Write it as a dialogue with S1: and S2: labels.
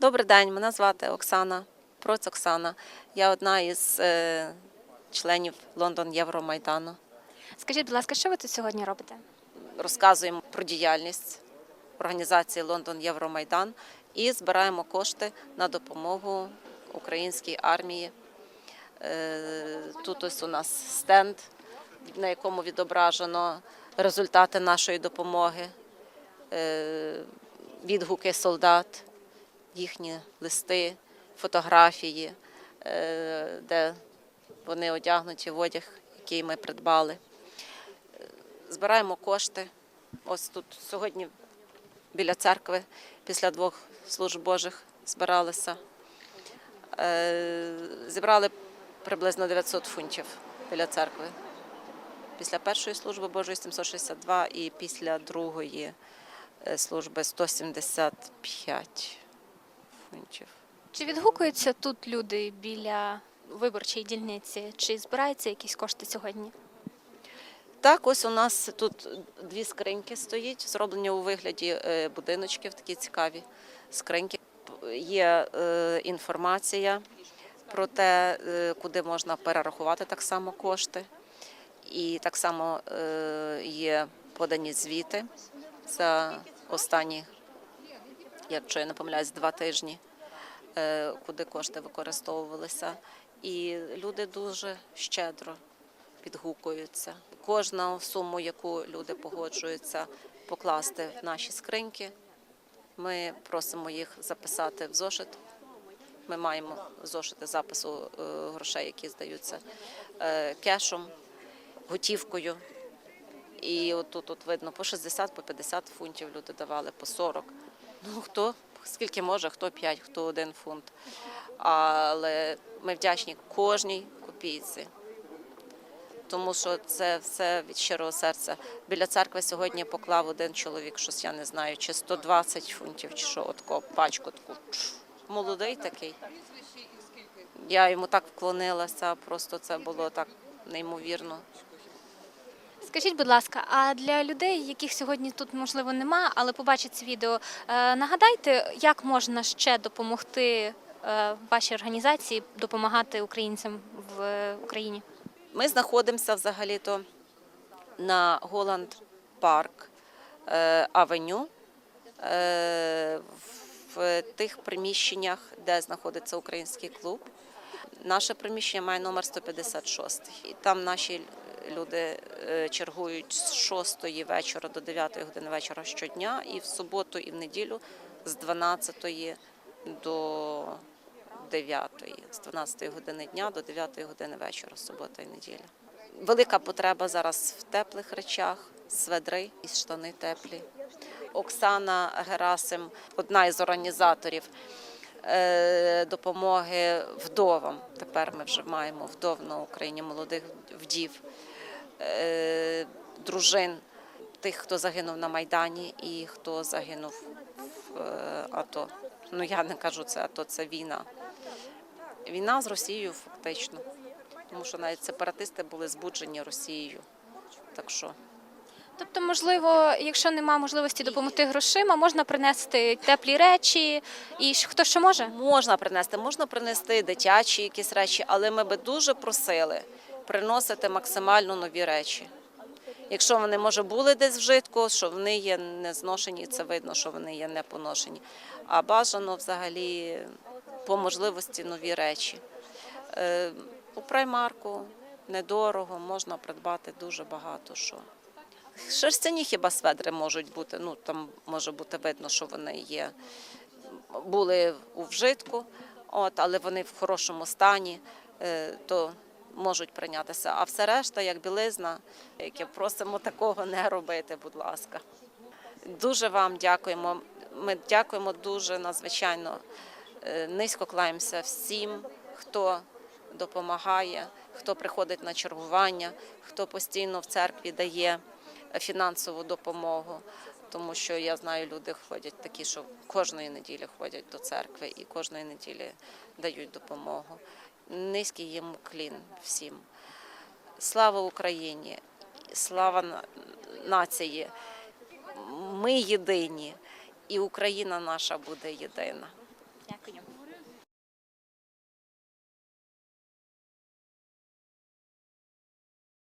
S1: Добрий день, мене звати Оксана, Проць Оксана. Я одна із е, членів Лондон Євромайдану.
S2: Скажіть, будь ласка, що ви тут сьогодні робите?
S1: Розказуємо про діяльність організації Лондон Євромайдан і збираємо кошти на допомогу українській армії. Е, Тут ось у нас стенд, на якому відображено результати нашої допомоги, е, відгуки солдат, їхні листи, фотографії, е, де вони одягнуті в одяг, який ми придбали. Збираємо кошти. Ось тут сьогодні біля церкви після двох служб Божих збиралися. Зібрали приблизно 900 фунтів біля церкви. Після першої служби Божої 762 і після другої е, служби 175 фунтів.
S2: Чи відгукуються тут люди біля виборчої дільниці? Чи збираються якісь кошти сьогодні?
S1: Так, ось у нас тут дві скриньки стоїть, зроблені у вигляді е, будиночків, такі цікаві скриньки. Є е, інформація про те, е, куди можна перерахувати так само кошти. І так само е, є подані звіти за останні, якщо я не помиляюсь, два тижні, е, куди кошти використовувалися. І люди дуже щедро підгукуються. Кожну суму, яку люди погоджуються покласти в наші скриньки, ми просимо їх записати в зошит. Ми маємо зошити запису е, грошей, які здаються е, кешом, готівкою. І от тут от видно по 60, по 50 фунтів люди давали, по 40. Ну хто скільки може, хто 5, хто 1 фунт. Але ми вдячні кожній копійці тому що це все від щирого серця. Біля церкви сьогодні поклав один чоловік, щось я не знаю, чи 120 фунтів, чи що, отко пачку таку. Молодий такий. Я йому так вклонилася, просто це було так неймовірно.
S2: Скажіть, будь ласка, а для людей, яких сьогодні тут можливо нема, але побачать це відео, е, нагадайте, як можна ще допомогти е, вашій організації допомагати українцям в Україні?
S1: Ми знаходимося взагалі-то на Голланд Парк е, Авеню е, тих приміщеннях, де знаходиться український клуб. Наше приміщення має номер 156. І там наші люди е, чергують з 6 вечора до 9 години вечора щодня, і в суботу, і в неділю з 12 до 9, з 12 години дня до 9 години вечора, субота і неділя. Велика потреба зараз в теплих речах, сведри і штани теплі. Оксана Герасим, одна із організаторів е, допомоги вдовам. Тепер ми вже маємо вдов на Україні, молодих вдів, е, дружин тих, хто загинув на Майдані і хто загинув в е, АТО. Ну я не кажу це АТО, це війна. Війна з Росією фактично, тому що навіть сепаратисти були збуджені Росією. Так що
S2: Тобто, можливо, якщо нема можливості допомогти грошима, можна принести теплі речі, і хто що може?
S1: можна принести, можна принести дитячі якісь речі, але ми би дуже просили приносити максимально нові речі. Якщо вони, може, були десь вжитку, що вони є не зношені, це видно, що вони є не поношені. А бажано взагалі по можливості нові речі. Е, У праймарку недорого, можна придбати дуже багато що. Шерстяні хіба сведри можуть бути, ну там може бути видно, що вони є, були у вжитку, от, але вони в хорошому стані, е, то можуть прийнятися. А все решта, як білизна, яке просимо такого не робити, будь ласка. Дуже вам дякуємо. Ми дякуємо дуже надзвичайно. Е, Низько клаємося всім, хто допомагає, хто приходить на чергування, хто постійно в церкві дає фінансову допомогу. Тому що я знаю, люди ходять такі, що кожної неділі ходять до церкви і кожної неділі дають допомогу. Низький їм клін всім. Слава Україні! Слава на- нації! Ми єдині, і Україна наша буде єдина.